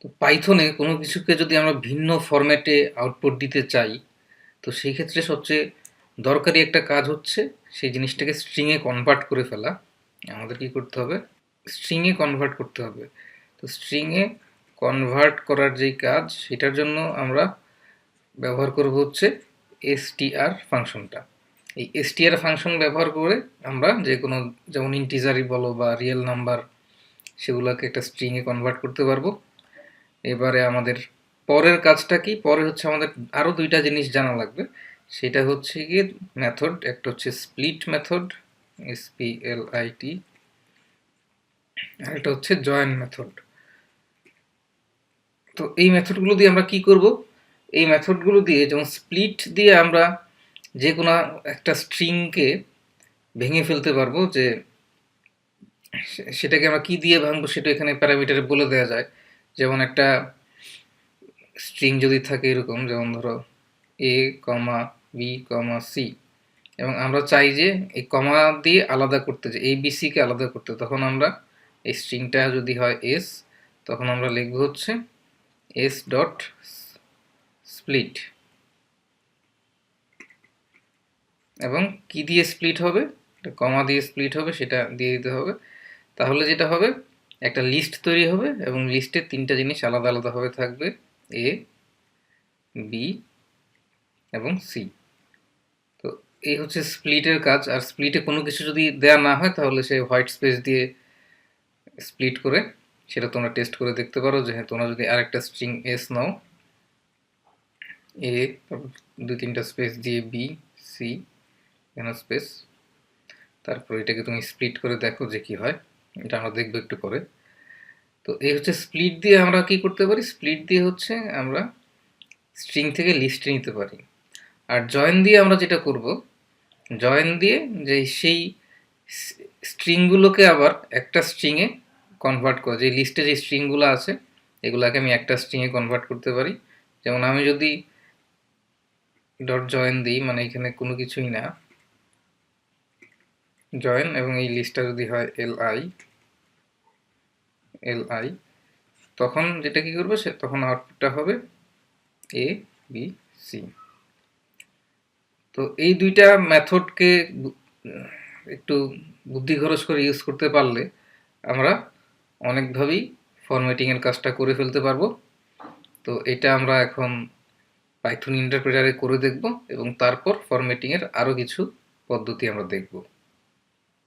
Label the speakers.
Speaker 1: তো পাইথনে কোনো কিছুকে যদি আমরা ভিন্ন ফরম্যাটে আউটপুট দিতে চাই, তো সেই ক্ষেত্রে সবচেয়ে দরকারি একটা কাজ হচ্ছে সেই জিনিসটাকে স্ট্রিংয়ে কনভার্ট করে ফেলা। আমাদের কি করতে হবে? স্ট্রিংয়ে কনভার্ট করতে হবে। তো স্ট্রিংয়ে কনভার্ট করার যেই কাজ, সেটার জন্য আমরা ব্যবহার করব হচ্ছে এসটিআর ফাংশনটা। এই এসটিআর ফাংশন ব্যবহার করে আমরা যে কোনো, যেমন ইন্টিজারই বলো বা রিয়েল নাম্বার সেগুলোকে একটা স্ট্রিংয়ে কনভার্ট করতে পারব। এবারে আমাদের পরের কাজটা কি? পরে হচ্ছে আমাদের আরও দুইটা জিনিস জানা লাগবে। সেটা হচ্ছে গিয়ে মেথড একটা হচ্ছে split method S P L I T আর একটা হচ্ছে জয়েন মেথড তো এই মেথডগুলো দিয়ে আমরা কি করব? এই মেথডগুলো দিয়ে যেমন স্প্লিট দিয়ে আমরা যে কোনো একটা স্ট্রিংকে ভেঙে ফেলতে পারব যে সেটাকে আমরা কি দিয়ে ভাঙবো সেটা এখানে প্যারামিটারে বলে দেওয়া যায়। যেমন একটা স্ট্রিং যদি থাকে এরকম, যেমন ধরো এ কমা বি কমা সি এবং আমরা চাই যে এই কমা দিয়ে আলাদা করতে যে এ বি সিকে আলাদা করতে, তখন আমরা এই স্ট্রিংটা যদি হয় এস তখন আমরা লিখব হচ্ছে এস ডট স্প্লিট এবং কি দিয়ে স্প্লিট হবে? কমা দিয়ে স্প্লিট হবে, সেটা দিয়ে দিতে হবে। তাহলে যেটা হবে? একটা লিস্ট তৈরি হবে এবং লিস্টে তিনটা জিনিস আলাদা আলাদাভাবে থাকবে এ বি এবং সি তো এই হচ্ছে স্প্লিটের কাজ। আর স্প্লিটে কোনো কিছু যদি দেয়া না হয়, তাহলে সে হোয়াইট স্পেস দিয়ে স্প্লিট করে সেটা তোমরা টেস্ট করে দেখতে পারো যে হ্যাঁ তোমরা যদি আরেকটা স্ট্রিং এস নাও এ দুই তিনটা স্পেস দিয়ে বি সি এখানে স্পেস তারপর এটাকে তুমি স্প্লিট করে দেখো যে কি হয়। এটা আমরা দেখব একটু পরে। তো এই হচ্ছে স্প্লিট দিয়ে আমরা কি করতে পারি? স্প্লিট দিয়ে হচ্ছে আমরা স্ট্রিং থেকে লিস্টে নিতে পারি। আর জয়েন দিয়ে আমরা যেটা করব জয়েন দিয়ে যে সেই স্ট্রিংগুলোকে আবার একটা স্ট্রিংয়ে কনভার্ট করে, যে লিস্টে যে স্ট্রিংগুলো আছে, এগুলোকে আমি একটা স্ট্রিংয়ে কনভার্ট করতে পারি। যেমন আমি যদি ডট জয়েন দিই মানে এখানে কোনো কিছুই না। জয়েন এবং এই লিস্টটা যদি হয় এল আই এল আই তখন যেটা কি করবে সে, তখন আউটপুটটা হবে এ বি সি তো এই দুইটা মেথডকে একটু বুদ্ধি খরচ করে ইউজ করতে পারলে আমরা অনেকভাবেই ফরম্যাটিংয়ের কাজটা করে ফেলতে পারব। তো এটা আমরা এখন পাইথন ইন্টারপ্রেটারে করে দেখব এবং তারপর ফরম্যাটিংয়ের আরও কিছু পদ্ধতি আমরা দেখব।